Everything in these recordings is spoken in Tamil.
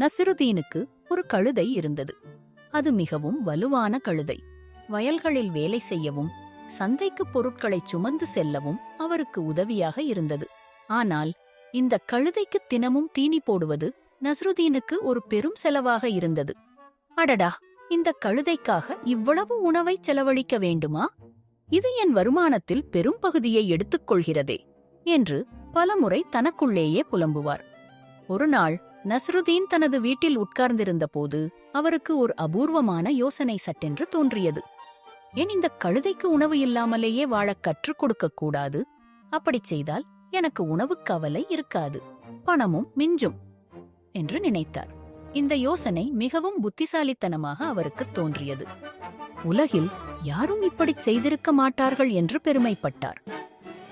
நசிருதீனுக்கு ஒரு கழுதை இருந்தது. அது மிகவும் வலுவான கழுதை. வயல்களில் வேலை செய்யவும் சந்தைக்கு பொருட்களை சுமந்து செல்லவும் அவருக்கு உதவியாக இருந்தது. ஆனால் இந்த கழுதைக்கு தினமும் தீனி போடுவது நஸ்ருதீனுக்கு ஒரு பெரும் செலவாக இருந்தது. அடடா! இந்த கழுதைக்காக இவ்வளவு உணவை செலவழிக்க வேண்டுமா? இது என் வருமானத்தில் பெரும் பகுதியை எடுத்துக்கொள்கிறதே என்று பலமுறை தனக்குள்ளேயே புலம்புவார். ஒரு நாள் நஸ்ருதீன் தனது வீட்டில் உட்கார்ந்திருந்தபோது அவருக்கு ஒரு அபூர்வமான யோசனை சட்டென்று தோன்றியது. ஏன் இந்த கழுதைக்கு உணவு இல்லாமலேயே வாழக் கற்றுக் கொடுக்க கூடாது. அப்படிச் செய்தால் எனக்கு உணவுக் கவலை இருக்காது. பணமும் மிஞ்சும் என்று நினைத்தார். இந்த யோசனை மிகவும் புத்திசாலித்தனமாக அவருக்கு தோன்றியது. உலகில் யாரும் இப்படிச் செய்திருக்க மாட்டார்கள் என்று பெருமைப்பட்டார்.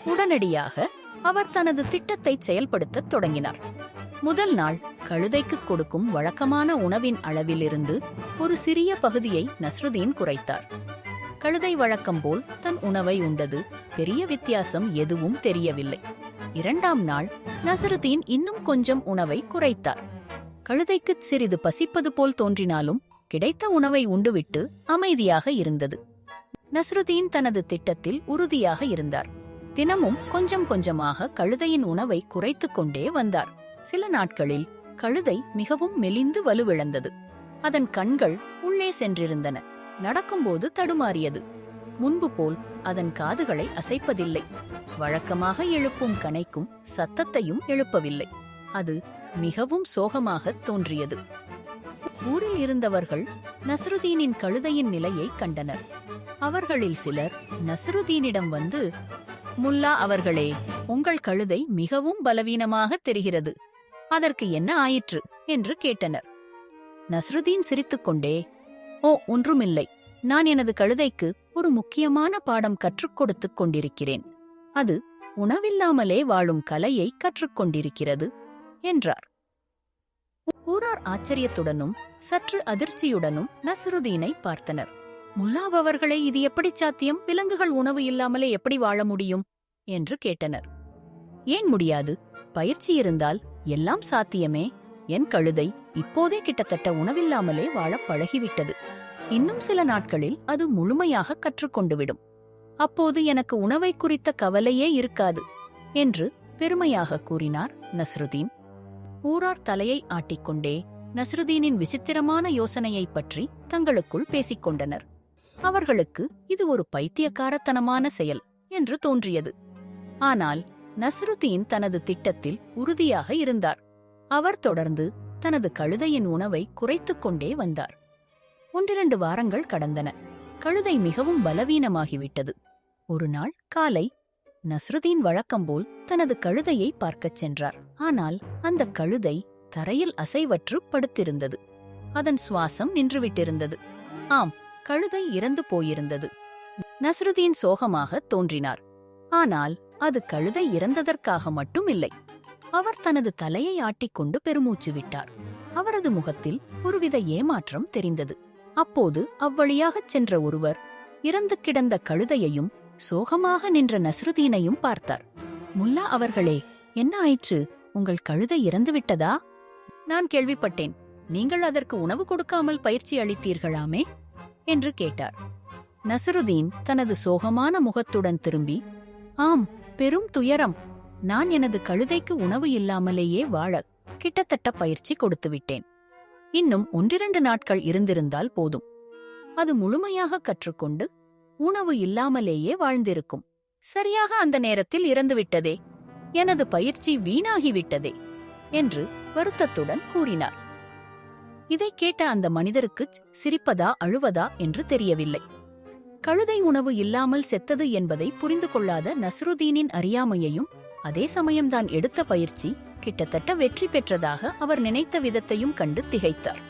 உடனடியாக அவர் தனது திட்டத்தை செயல்படுத்தத் தொடங்கினார். முதல் நாள் கழுதைக்கு கொடுக்கும் வழக்கமான உணவின் அளவிலிருந்து ஒரு சிறிய பகுதியை நஸ்ருதீன் குறைத்தார். கழுதை வழக்கம் போல் தன் உணவை உண்டது பெரிய வித்தியாசம் எதுவும் தெரியவில்லை. இரண்டாம் நாள் நசருதீன் இன்னும் கொஞ்சம் உணவை குறைத்தார். கழுதைக்கு சிறிது பசிப்பது போல் தோன்றினாலும் கிடைத்த உணவை உண்டுவிட்டு அமைதியாக இருந்தது. நஸ்ருதீன் தனது திட்டத்தில் உறுதியாக இருந்தார். தினமும் கொஞ்சம் கொஞ்சமாக கழுதையின் உணவை குறைத்துக் கொண்டே வந்தார். சில நாட்களில் கழுதை மிகவும் மெலிந்து வலுவிழந்தது. அதன் கண்கள் உள்ளே சென்றிருந்தன. நடக்கும்போது தடுமாறியது. முன்பு போல் அதன் காதுகளை அசைப்பதில்லை. வழக்கமாக எழுப்பும் கனைக்கும் சத்தத்தையும் எழுப்பவில்லை. அது மிகவும் சோகமாகத் தோன்றியது. ஊரில் இருந்தவர்கள் நஸ்ருதீனின் கழுதையின் நிலையை கண்டனர். அவர்களில் சிலர் நஸ்ருதீனிடம் வந்து முல்லா அவர்களே உங்கள் கழுதை மிகவும் பலவீனமாகத் தெரிகிறது. அதற்கு என்ன ஆயிற்று? என்று கேட்டனர். நஸ்ருதீன் சிரித்துக்கொண்டே ஓ ஒன்றுமில்லை. நான் எனது கழுதைக்கு ஒரு முக்கியமான பாடம் கற்றுக் கொடுத்துக் கொண்டிருக்கிறேன். அது உணவில்லாமலே வாழும் கலையை கற்றுக்கொண்டிருக்கிறது என்றார். ஊரார் ஆச்சரியத்துடனும் சற்று அதிர்ச்சியுடனும் நசுருதீனை பார்த்தனர். முல்லாபவர்களே இது எப்படி சாத்தியம்? விலங்குகள் உணவு இல்லாமலே எப்படி வாழ முடியும்? என்று கேட்டனர். ஏன் முடியாது? பயிற்சி இருந்தால் எல்லாம் சாத்தியமே. என் கழுதை இப்போதே கிட்டத்தட்ட உணவில்லாமலே வாழப் பழகிவிட்டது. இன்னும் சில நாட்களில் அது முழுமையாக கற்றுக்கொண்டுவிடும். அப்போது எனக்கு உணவை குறித்த கவலையே இருக்காது என்று பெருமையாக கூறினார் நஸ்ருதீன். ஊரார் தலையை ஆட்டிக்கொண்டே நஸ்ருதீனின் விசித்திரமான யோசனையைப் பற்றி தங்களுக்குள் பேசிக் கொண்டனர். அவர்களுக்கு இது ஒரு பைத்தியக்காரத்தனமான செயல் என்று தோன்றியது. ஆனால் நஸ்ருதீன் தனது திட்டத்தில் உறுதியாக இருந்தார். அவர் தொடர்ந்து தனது கழுதையின் உணவை குறைத்துக் கொண்டே வந்தார். ஒன்றிரண்டு வாரங்கள் கடந்தன. கழுதை மிகவும் பலவீனமாகிவிட்டது. ஒரு நாள் காலை நஸ்ருதீன் வழக்கம்போல் தனது கழுதையை பார்க்கச் சென்றார். ஆனால் அந்த கழுதை தரையில் அசைவற்று படுத்திருந்தது. அதன் சுவாசம் நின்றுவிட்டிருந்தது. ஆம் கழுதை இறந்து போயிருந்தது. நஸ்ருதீன் சோகமாக தோன்றினார். ஆனால் அது கழுதை இறந்ததற்காக மட்டும் இல்லை. அவர் தனது தலையை ஆட்டிக்கொண்டு பெருமூச்சு விட்டார். அவரது முகத்தில் ஒருவித ஏமாற்றம் தெரிந்தது. அப்போது அவ்வழியாகச் சென்ற ஒருவர் இறந்து கிடந்த கழுதையையும் சோகமாக நின்ற நஸ்ருதீனையும் பார்த்தார். முல்லா அவர்களே என்ன ஆயிற்று? உங்கள் கழுதை இறந்துவிட்டதா நான் கேள்விப்பட்டேன். நீங்கள் அதற்கு உணவு கொடுக்காமல் பயிற்சி அளித்தீர்களாமே? என்று கேட்டார். நசருதீன் தனது சோகமான முகத்துடன் திரும்பி ஆம் பெரும் துயரம். நான் எனது கழுதைக்கு உணவு இல்லாமலேயே வாழ கிட்டத்தட்ட பயிற்சி கொடுத்து விட்டேன். இன்னும் ஒன்றிரண்டு நாட்கள் இருந்திருந்தால் போதும். அது முழுமையாக கற்றுக்கொண்டு உணவு இல்லாமலேயே வாழ்ந்திருக்கும். சரியாக அந்த நேரத்தில் இறந்துவிட்டதே எனது பயிற்சி வீணாகிவிட்டதே என்று வருத்தத்துடன் கூறினார். இதைக் கேட்ட அந்த மனிதருக்கு சிரிப்பதா அழுவதா என்று தெரியவில்லை. கழுதை உணவு இல்லாமல் செத்தது என்பதை புரிந்து கொள்ளாத நஸ்ருதீனின் அறியாமையையும் அதே சமயம்தான் எடுத்த பயிற்சி கிட்டத்தட்ட வெற்றி பெற்றதாக அவர் நினைத்த விதத்தையும் கண்டு திகைத்தார்.